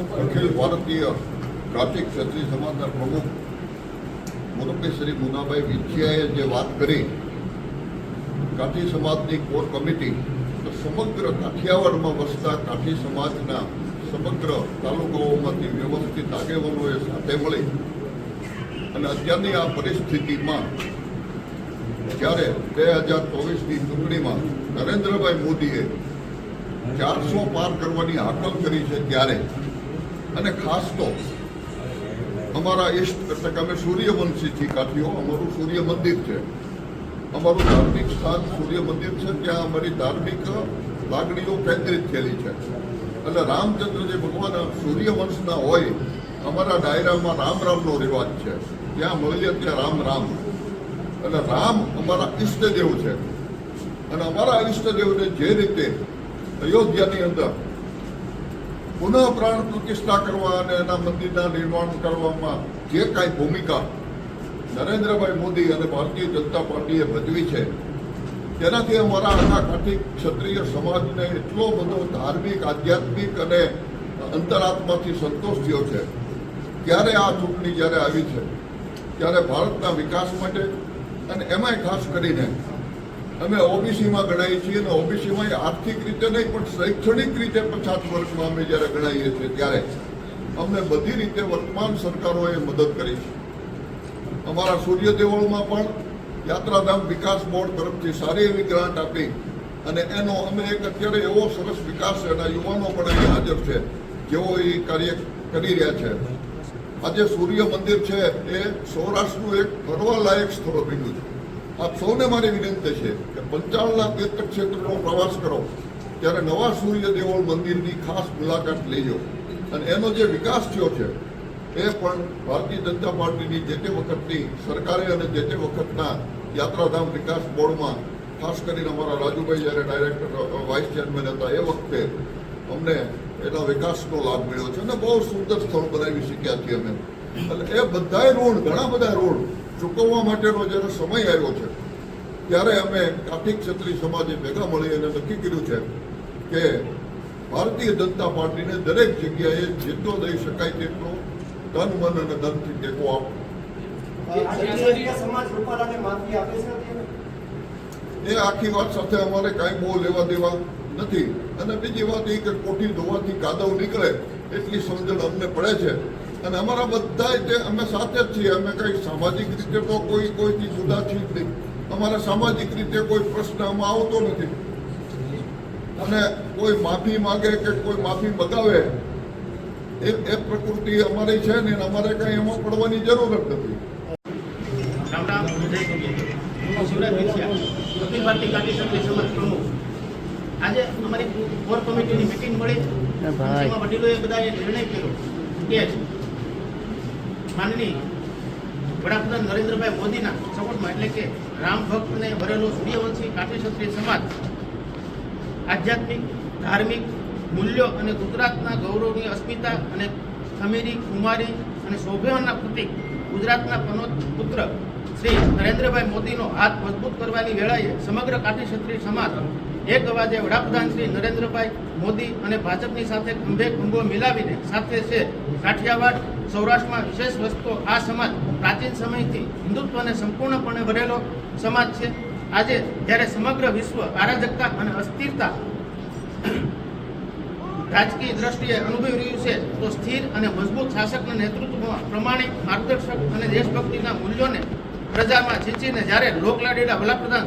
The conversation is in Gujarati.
અખિલ ભારતીય કાર્તિક ક્ષત્રિય સમાજના પ્રમુખ મુરબ્બી શ્રી મુનાભાઈ વિંછિયાએ જે વાત કરી, કાઠી સમાજની કોર કમિટી સમગ્ર કાઠિયાવાડમાં વસતા કાઠી સમાજના સમગ્ર તાલુકાઓમાંથી વ્યવસ્થિત આગેવાનોએ સાથે મળી અને અત્યારની આ પરિસ્થિતિમાં જ્યારે બે હજાર ચોવીસની ચૂંટણીમાં નરેન્દ્રભાઈ મોદીએ ચારસો પાર કરવાની હાકલ કરી છે ત્યારે અને ખાસ તો અમારા ઈષ્ટ, એટલે કે અમે સૂર્યવંશીથી કાઠીઓ, અમારું સૂર્ય મંદિર છે. અમારું ધાર્મિક સ્થાન સૂર્ય મંદિર છે, ત્યાં અમારી ધાર્મિક લાગણીઓ કેન્દ્રિત થયેલી છે. એટલે રામચંદ્ર જે ભગવાન સૂર્યવંશના હોય, અમારા ડાયરામાં રામ રામનો રિવાજ છે. ત્યાં મળીએ ત્યાં રામ રામ. એટલે રામ અમારા ઈષ્ટદેવ છે. અને અમારા ઈષ્ટદેવને જે રીતે અયોધ્યાની અંદર પુનઃ પ્રાણ પ્રતિષ્ઠા કરવા અને એના મંદિરના નિર્માણ કરવામાં જે કાંઈ ભૂમિકા નરેન્દ્રભાઈ મોદી અને ભારતીય જનતા પાર્ટીએ ભજવી છે, તેનાથી અમારા આખા કાઠી ક્ષત્રિય સમાજને એટલો બધો ધાર્મિક, આધ્યાત્મિક અને અંતરાત્માથી સંતોષ થયો છે. ત્યારે આ ચૂંટણી જ્યારે આવી છે, ત્યારે ભારતના વિકાસ માટે અને એમાંય ખાસ કરીને અમે ઓબીસીમાં ગણાઈએ છીએ અને ઓબીસીમાં આર્થિક રીતે નહીં, પણ શૈક્ષણિક રીતે પછાત વર્ગમાં અમે જ્યારે ગણાઈએ છીએ ત્યારે અમને બધી રીતે વર્તમાન સરકારોએ મદદ કરી છે. અમારા સૂર્ય દેવળમાં પણ યાત્રાધામ વિકાસ બોર્ડ તરફથી સારી એવી ગ્રાન્ટ આપી અને એનો અમે એક અત્યારે એવો સરસ વિકાસ છે અને યુવાનો પણ અહીં હાજર છે, જેઓ એ કાર્ય કરી રહ્યા છે. આજે સૂર્ય મંદિર છે, એ સૌરાષ્ટ્રનું એક ફરવા લાયક સ્થળ બન્યું છે. આપ સૌને મારી વિનંતી છે કે પંચાણના તીર્થ ક્ષેત્રનો પ્રવાસ કરો. ત્યારે નવા સૂર્ય દેવળ મંદિરની ખાસ મુલાકાત લેજો. અને એનો જે વિકાસ થયો છે, એ પણ ભારતીય જનતા પાર્ટીની જે તે વખતની સરકારે અને જે તે વખતના યાત્રાધામ વિકાસ બોર્ડમાં, ખાસ કરીને અમારા રાજુભાઈ જ્યારે ડાયરેક્ટર વાઇસ ચેરમેન હતા, એ વખતે અમને એના વિકાસનો લાભ મળ્યો છે અને બહુ સુંદર સ્થળ બનાવી શક્યા છીએ અમે. એટલે એ બધાય ઋણ, ઘણા બધા ઋણ ચૂકવવા માટેનો જ્યારે સમય આવ્યો છે ત્યારે અમે કાઠી ક્ષત્રિય સમાજે ભેગા મળી અને નક્કી કર્યું છે કે ભારતીય જનતા પાર્ટીને દરેક જગ્યાએ જેટલો દઈ શકાય તેટલો ધન મન અને ધનથી ટેકો આપો. ક્ષત્રિય સમાજ રૂપાલાને માફી આપે છે અત્યારે? એ આખી વાત સાથે અમારે કાંઈ બહુ લેવા દેવા નથી. અને બીજી વાત એ કે કોઠી ધોવાથી કાદવ નીકળે એટલી સમજણ અમને પડે છે. અને અમારા બધા અમે સાથે જ છીએ. અમે કઈ સામાજિક રીતે તો કોઈ કોઈથી જુદા છીએ જ નહીં. અમારા સામાજિક રીતે કોઈ પ્રશ્ન આમાં આવતો નથી. અને કોઈ માફી માગે કે કોઈ માફી બગાવે એ એ પ્રકૃતિ અમારી છે ને અમારે કાંઈ એમાં પડવાની જરૂર જ નથી. આજે અમારી કોર કમિટીની મિટિંગ મળી. જેમાં વડીલોએ બધાએ નિર્ણય કર્યો કે માનની વડાપ્રધાન નરેન્દ્રભાઈ મોદીના સપોર્ટમાં એટલે કે રામ ભક્તને ભરેલો સૂર્યવંશી કાઠી ક્ષત્રિય સમાજ, આધ્યાત્મિક, ધાર્મિક મૂલ્યો અને ગુજરાતના ગૌરવની અસ્મિતા અને ખમીરી, કુમારી અને શોભ્યવનના પ્રતિક ગુજરાતના પનોત પુત્ર શ્રી નરેન્દ્રભાઈ મોદીનો હાથ મજબૂત કરવાની વેળાએ સમગ્ર કાઠી સમાજ એક અવાજે વડાપ્રધાન શ્રી નરેન્દ્રભાઈ મોદી અને ભાજપની સાથે ખંભે ખંભો મિલાવીને સાથે છે કાઠિયાવાડ સૌરાષ્ટ્રમાં વિશેષ વસ્તુ આ સમાજ પ્રાચીન સમયથી હિન્દુત્વને સંપૂર્ણપણે ભરેલો સમાજ છે. આજે જ્યારે સમગ્ર વિશ્વ અરાજકતા અને અસ્થિરતા રાજકીય દ્રષ્ટિએ અનુભવી રહ્યું છે, તો સ્થિર અને મજબૂત શાસકના નેતૃત્વમાં પ્રમાણિક માર્ગદર્શક અને દેશભક્તિના મૂલ્યોને પ્રજામાં છીંચીને જ્યારે લોકલાડીલા વડાપ્રધાન